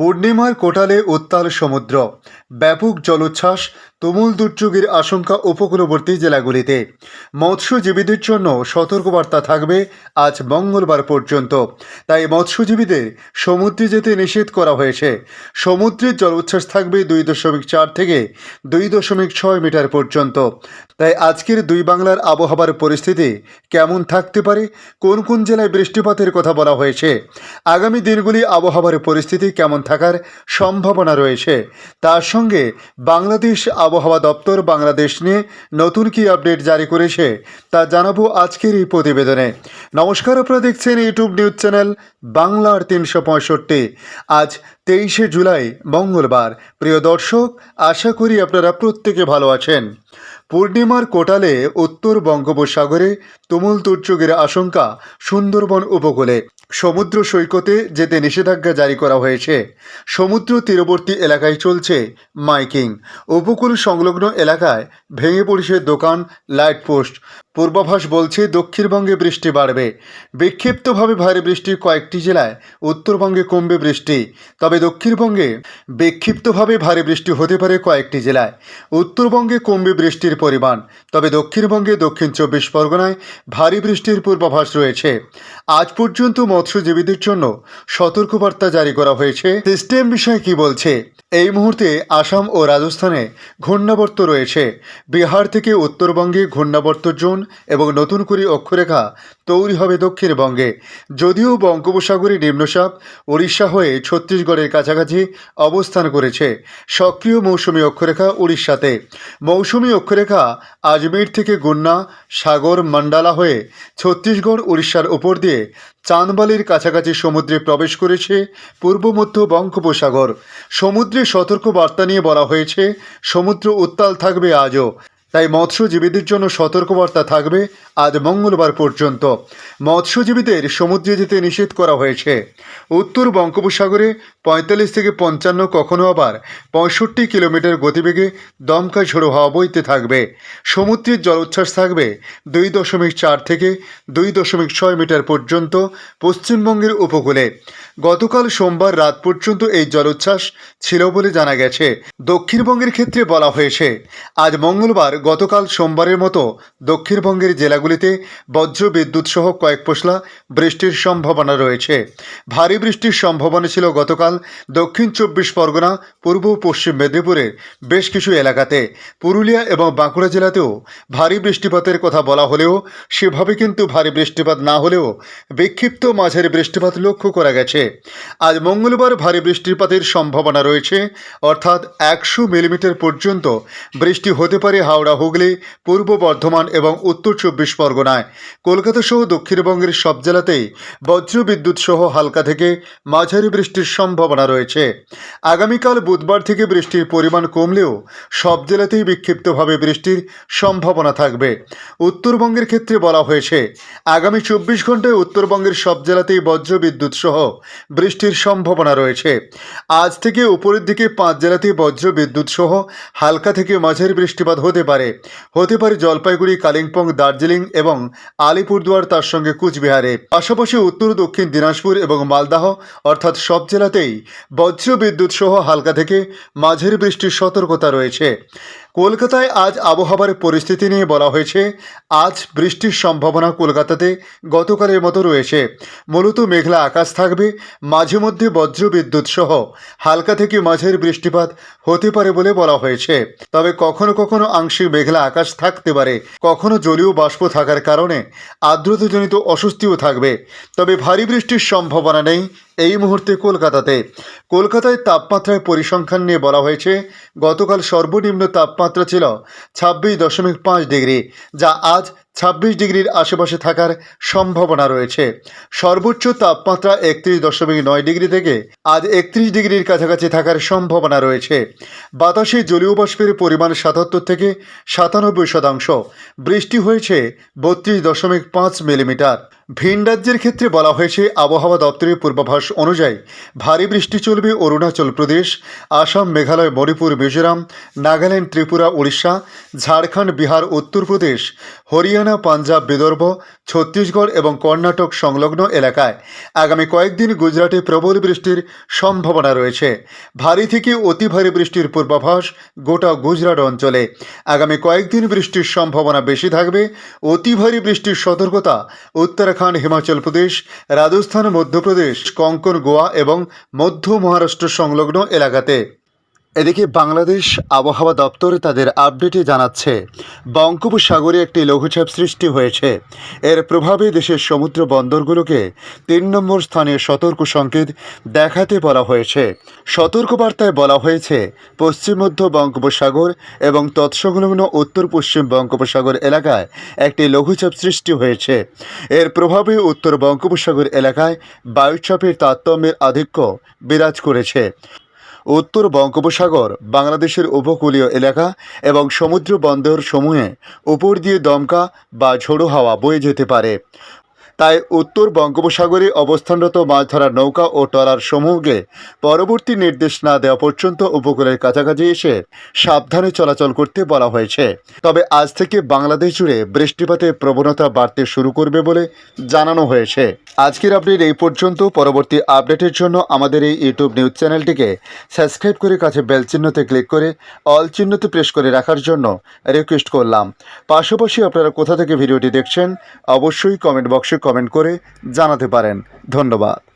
পূর্ণিমার কোটালে উত্তাল সমুদ্র, ব্যাপক জলোচ্ছ্বাস, তুমুল দুর্যোগের আশঙ্কা উপকূলবর্তী জেলাগুলিতে। মৎস্যজীবীদের জন্য সতর্কবার্তা থাকবে আজ মঙ্গলবার পর্যন্ত। তাই মৎস্যজীবীদের সমুদ্রে যেতে নিষেধ করা হয়েছে। সমুদ্রের জলোচ্ছ্বাস থাকবে দুই দশমিক চার থেকে দুই দশমিক ছয় মিটার পর্যন্ত। তাই আজকের দুই বাংলার আবহাওয়ার পরিস্থিতি কেমন থাকতে পারে? কোন কোন জেলায় বৃষ্টিপাতের কথা বলা হয়েছে? আগামী দিনগুলি আবহাওয়ার পরিস্থিতি কেমন থাকার সম্ভাবনা রয়েছে। তার সঙ্গে বাংলাদেশ আবহাওয়া দপ্তর বাংলাদেশ নিয়ে নতুন কি আপডেট জারি করেছে তা জানাব আজকের এই প্রতিবেদনে। নমস্কার, আপনারা দেখছেন ইউটিউব নিউজ চ্যানেল বাংলার তিনশো পঁয়ষট্টি। আজ তেইশে জুলাই, মঙ্গলবার। প্রিয় দর্শক, আশা করি আপনারা প্রত্যেকে ভালো আছেন। পূর্ণিমার কোটালে উত্তর বঙ্গোপসাগরে তুমুল দুর্যোগের আশঙ্কা সুন্দরবন উপকূলে। সমুদ্র সৈকতে যেতে নিষেধাজ্ঞা জারি করা হয়েছে। সমুদ্র তীরবর্তী এলাকায় চলছে মাইকিং। উপকূল সংলগ্ন এলাকায় ভেঙে পড়েছে দোকান, লাইট পোস্ট। পূর্বাভাস বলছে, দক্ষিণবঙ্গে বৃষ্টি বাড়বে। বিক্ষিপ্তভাবে ভারী বৃষ্টি কয়েকটি জেলায়, উত্তরবঙ্গে কমবে বৃষ্টি। তবে দক্ষিণবঙ্গে বিক্ষিপ্তভাবে ভারী বৃষ্টি হতে পারে কয়েকটি জেলায়। উত্তরবঙ্গে কমবে বৃষ্টির পরিমাণ, তবে দক্ষিণবঙ্গে দক্ষিণ চব্বিশ পরগনায় ভারী বৃষ্টির পূর্বাভাস রয়েছে। আজ পর্যন্ত মৎস্যজীবীদের জন্য সতর্কবার্তা জারি করা হয়েছে। সিস্টেম বিষয়ে কি বলছে? এই মুহূর্তে আসাম ও রাজস্থানে ঘূর্ণাবর্ত রয়েছে। বিহার থেকে উত্তরবঙ্গে ঘূর্ণাবর্ত জোন এবং নতুন করে অক্ষরেখা তৈরি হবে দক্ষিণবঙ্গে। যদিও বঙ্গোপসাগরে নিম্নচাপ উড়িষ্যা হয়ে ছত্তিশগড়ের কাছাকাছি অবস্থান করেছে। সক্রিয় মৌসুমী অক্ষরেখা উড়িষ্যাতে। মৌসুমী অক্ষরেখা আজমির থেকে গুন্না, সাগর, মান্ডালা হয়ে ছত্তিশগড়, উড়িষ্যার উপর দিয়ে চাঁদবালির কাছাকাছি সমুদ্রে প্রবেশ করেছে পূর্ব, মধ্য বঙ্গোপসাগর। সমুদ্রে সতর্ক বার্তা নিয়ে বলা হয়েছে, সমুদ্র উত্তাল থাকবে আজও। তাই মৎস্যজীবীদের জন্য সতর্কবার্তা থাকবে আজ মঙ্গলবার পর্যন্ত মৎস্যজীবীদের সমুদ্রে যেতে নিষেধ করা হয়েছে। উত্তর বঙ্গোপসাগরে পঁয়তাল্লিশ থেকে পঞ্চান্ন, কখনো আবার পঁয়ষট্টি কিলোমিটার গতিবেগে দমকা ঝোড়ো হাওয়া বইতে থাকবে। সমুদ্রের জলোচ্ছ্বাস থাকবে দুই দশমিক চার থেকে দুই দশমিক ছয় মিটার পর্যন্ত পশ্চিমবঙ্গের উপকূলে। গতকাল সোমবার রাত পর্যন্ত এই জলোচ্ছ্বাস ছিল বলে জানা গেছে। দক্ষিণবঙ্গের ক্ষেত্রে বলা হয়েছে, আজ মঙ্গলবার গতকাল সোমবারের মতো দক্ষিণবঙ্গের জেলাগুলিতে বজ্র বিদ্যুৎ সহ কয়েক পশলা বৃষ্টির সম্ভাবনা রয়েছে। ভারী বৃষ্টির সম্ভাবনা ছিল গতকাল দক্ষিণ চব্বিশ পরগনা, পূর্ব পশ্চিম মেদিনীপুরের বেশ কিছু এলাকাতে। পুরুলিয়া এবং বাঁকুড়া জেলাতেও ভারী বৃষ্টিপাতের কথা বলা হলেও সেভাবে কিন্তু ভারী বৃষ্টিপাত না হলেও বিক্ষিপ্ত মাঝারি বৃষ্টিপাত লক্ষ্য করা গেছে। আজ মঙ্গলবার ভারী বৃষ্টিপাতের সম্ভাবনা রয়েছে, অর্থাৎ একশো মিলিমিটার পর্যন্ত বৃষ্টি হতে পারে হাওড়া, হুগলি, পূর্ব বর্ধমান এবং উত্তর চব্বিশ পরগনায়। কলকাতা সহ দক্ষিণবঙ্গের সব জেলাতেই বজ্র বিদ্যুৎ সহ হালকা থেকে মাঝারি বৃষ্টির সম্ভাবনা রয়েছে। আগামীকাল বুধবার থেকে বৃষ্টির পরিমাণ কমলেও সব জেলাতেই বিক্ষিপ্তভাবে বৃষ্টির সম্ভাবনা থাকবে। উত্তরবঙ্গের ক্ষেত্রে বলা হয়েছে, আগামী চব্বিশ ঘন্টায় উত্তরবঙ্গের সব জেলাতেই বজ্র বিদ্যুৎ সহ বৃষ্টির সম্ভাবনা রয়েছে। আজ থেকে উপরের দিকে পাঁচ জেলাতেই বজ্র বিদ্যুৎ সহ হালকা থেকে মাঝারি বৃষ্টিপাত হতে পারে। হতে পারে জলপাইগুড়ি, কালিম্পং, দার্জিলিং এবং আলিপুরদুয়ার তার সঙ্গে কুচবিহারে। পাশাপাশি উত্তর, দক্ষিণ দিনাজপুর এবং মালদাহ, অর্থাৎ সব জেলাতেই বজ্র বিদ্যুৎ সহ হালকা থেকে মাঝের বৃষ্টির সতর্কতা রয়েছে। কলকাতায় আজ আবহাওয়ার পরিস্থিতি নিয়ে বলা হয়েছে, আজ বৃষ্টির সম্ভাবনা কলকাতাতে গতকালের মতো রয়েছে। মূলত মেঘলা আকাশ থাকবে, মাঝে মধ্যে বজ্র বিদ্যুৎ সহ। হালকা থেকে মাঝের বৃষ্টিপাত হতে পারে বলে বলা হয়েছে। তবে কখনো কখনো আংশিক মেঘলা আকাশ থাকতে পারে। কখনো জলীয় বাষ্প থাকার কারণে আর্দ্রতাজনিত অস্বস্তিও থাকবে। তবে ভারী বৃষ্টির সম্ভাবনা নেই এই মুহূর্তে কলকাতাতে। কলকাতায় তাপমাত্রায় পরিসংখ্যান নিয়ে বলা হয়েছে, গতকাল সর্বনিম্ন তাপমাত্রা ছিল ছাব্বিশ দশমিক পাঁচ ডিগ্রি, যা আজ ছাব্বিশ ডিগ্রির আশেপাশে থাকার সম্ভাবনা রয়েছে। সর্বোচ্চ তাপমাত্রা একত্রিশ দশমিক নয় ডিগ্রি থেকে আজ একত্রিশ ডিগ্রির কাছাকাছি থাকার সম্ভাবনা রয়েছে। বাতাসে জলীয় বাষ্পের পরিমাণ সাতাত্তর থেকে সাতানব্বই শতাংশ। বৃষ্টি হয়েছে বত্রিশ দশমিক পাঁচ মিলিমিটার। ভিন রাজ্যের ক্ষেত্রে বলা হয়েছে, আবহাওয়া দপ্তরের পূর্বাভাস অনুযায়ী ভারী বৃষ্টি চলবে অরুণাচল প্রদেশ, আসাম, মেঘালয়, মণিপুর, মিজোরাম, নাগাল্যান্ড, ত্রিপুরা, উড়িষ্যা, ঝাড়খণ্ড, বিহার, উত্তরপ্রদেশ, হরিয়ানা হরিয়ানা, পাঞ্জাব, বিদর্ভ, ছত্তিশগড় এবং কর্ণাটক সংলগ্ন এলাকায় আগামী কয়েকদিন গুজরাটে প্রবল বৃষ্টির সম্ভাবনা রয়েছে। ভারী থেকে অতি ভারী বৃষ্টির পূর্বাভাস গোটা গুজরাট অঞ্চলে। আগামী কয়েকদিন বৃষ্টির সম্ভাবনা বেশি থাকবে। অতি ভারী বৃষ্টির সতর্কতা উত্তরাখণ্ড, হিমাচল প্রদেশ, রাজস্থান, মধ্যপ্রদেশ, কঙ্কন, গোয়া এবং মধ্য মহারাষ্ট্র সংলগ্ন এলাকাতে। এদিকে বাংলাদেশ আবহাওয়া দপ্তর তাদের আপডেটে জানাচ্ছে, বঙ্গোপসাগরে একটি লঘুচাপ সৃষ্টি হয়েছে। এর প্রভাবে দেশের সমুদ্র বন্দরগুলোকে তিন নম্বর স্থানে সতর্ক সংকেত দেখাতে বলা হয়েছে। সতর্কবার্তায় বলা হয়েছে, পশ্চিম মধ্য বঙ্গোপসাগর এবং তৎসংলগ্ন উত্তর পশ্চিম বঙ্গোপসাগর এলাকায় একটি লঘুচাপ সৃষ্টি হয়েছে। এর প্রভাবে উত্তর বঙ্গোপসাগর এলাকায় বায়ুচাপের তারতম্যের আধিক্য বিরাজ করেছে। উত্তর বঙ্গোপসাগর, বাংলাদেশের উপকূলীয় এলাকা এবং সমুদ্র বন্দর সমূহে উপর দিয়ে দমকা বা ঝোড়ো হাওয়া বয়ে যেতে পারে। তাই উত্তর বঙ্গোপসাগরে অবস্থানরত মাছ ধরার নৌকা ও ট্রলার সমূহকে পরবর্তী নির্দেশ না দেওয়া পর্যন্ত উপকূলের কাছাকাছি এসে সাবধানে চলাচল করতে বলা হয়েছে। তবে আজ থেকে বাংলাদেশ জুড়ে বৃষ্টিপাতের প্রবণতা বাড়তে শুরু করবে বলে জানানো হয়েছে। আজকের আপডেট এই পর্যন্ত। পরবর্তী আপডেটের জন্য আমাদের এই ইউটিউব নিউজ চ্যানেলটিকে সাবস্ক্রাইব করে কাছে বেল চিহ্নতে ক্লিক করে অল চিহ্নতে প্রেস করে রাখার জন্য রিকোয়েস্ট করলাম। পাশাপাশি আপনারা কোথা থেকে ভিডিওটি দেখছেন, অবশ্যই কমেন্ট বক্সে কমেন্ট করে জানাতে পারেন। ধন্যবাদ।